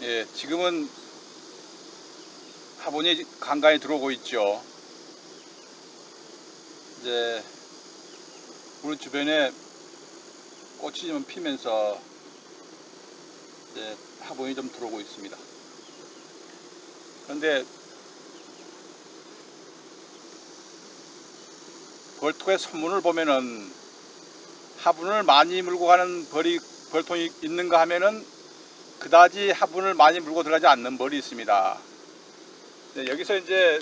예, 지금은 화분이 간간히 들어오고 있죠. 이제 우리 주변에 꽃이 좀 피면서 이제 화분이 좀 들어오고 있습니다. 그런데 벌통의 선문을 보면은 화분을 많이 물고 가는 벌이 벌통이 있는가 하면은 그다지 화분을 많이 물고 들어가지 않는 벌이 있습니다. 네, 여기서 이제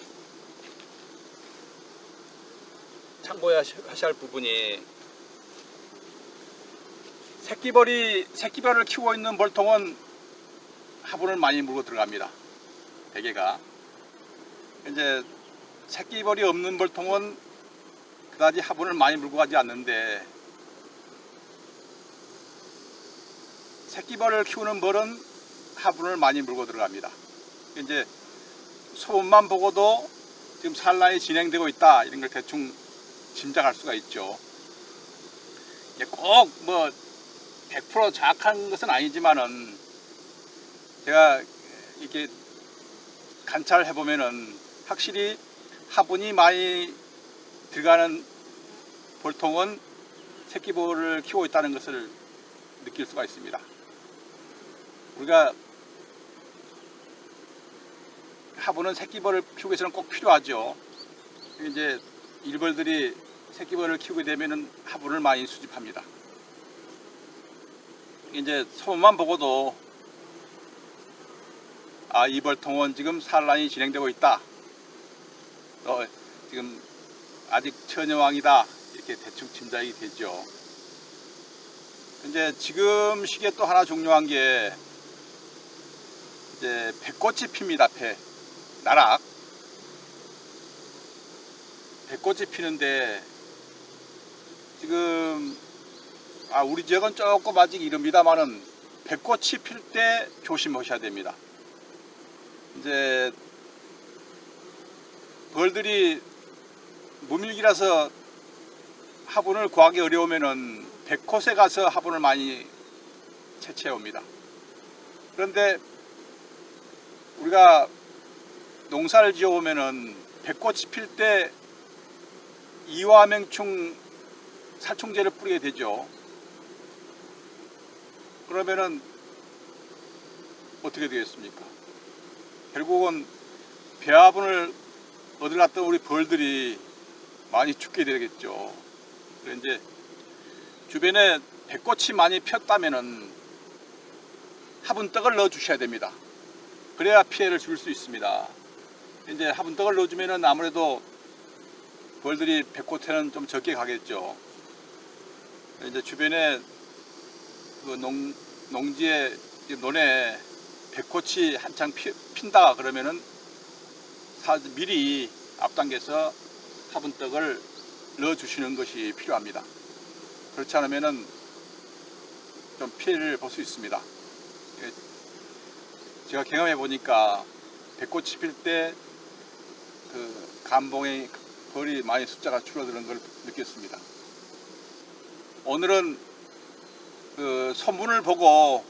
참고해야 하셔야 할 부분이 새끼벌이 새끼벌을 키우고 있는 벌통은 화분을 많이 물고 들어갑니다. 대개가 이제 새끼벌이 없는 벌통은 그다지 화분을 많이 물고 가지 않는데 새끼벌을 키우는 벌은 화분을 많이 물고 들어갑니다. 이제 소문만 보고도 지금 산란이 진행되고 있다 이런 걸 대충 짐작할 수가 있죠. 꼭 뭐 100% 정확한 것은 아니지만은 제가 이렇게 관찰해 보면은 확실히 화분이 많이 들어가는 볼통은 새끼볼을 키우고 있다는 것을 느낄 수가 있습니다. 우리가 화분은 새끼벌을 키우기 위해서는 꼭 필요하죠. 이제 일벌들이 새끼벌을 키우게 되면은 화분을 많이 수집합니다. 이제 소문만 보고도 아, 이 벌통은 지금 산란이 진행되고 있다. 어, 지금 아직 처녀왕이다. 이렇게 대충 짐작이 되죠. 이제 지금 시기에 또 하나 중요한 게 이제 배꽃이 핍니다. 배 나락 배꽃이 피는데 지금 아 우리 지역은 조금 아직 이릅니다만은 배꽃이 필 때 조심하셔야 됩니다. 이제 벌들이 무밀기라서 화분을 구하기 어려우면은 백꽃에 가서 화분을 많이 채취해 옵니다. 그런데 우리가 농사를 지어 오면은 백꽃이 필 때 이화명충 살충제를 뿌리게 되죠. 그러면은 어떻게 되겠습니까? 결국은 배화분을 갔던 우리 벌들이 많이 죽게 되겠죠. 그래서 이제 주변에 배꽃이 많이 폈다면은 화분떡을 넣어 주셔야 됩니다. 그래야 피해를 줄 수 있습니다. 이제 화분 떡을 넣어주면은 아무래도 벌들이 배꽃에는 좀 적게 가겠죠. 이제 주변에 그 농, 농지에 논에 배꽃이 한창 피, 핀다 그러면은 사, 미리 앞당겨서 화분떡을 넣어주시는 것이 필요합니다. 그렇지 않으면은 좀 피해를 볼 수 있습니다. 예, 제가 경험해 보니까 배꽃이 필 때 그 감봉의 벌이 많이 숫자가 줄어드는 걸 느꼈습니다. 오늘은 그 선문을 보고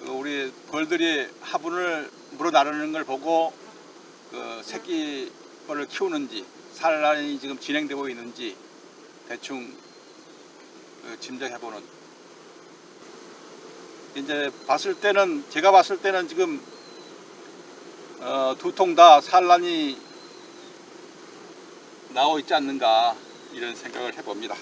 그 우리 벌들이 화분을 물어 나르는 걸 보고 그 새끼 벌을 키우는지 산란이 지금 진행되고 있는지 대충 그 짐작해보는 이제 봤을 때는 제가 봤을 때는 지금 어, 두통 다 산란이 나오고 있지 않는가 이런 생각을 해봅니다.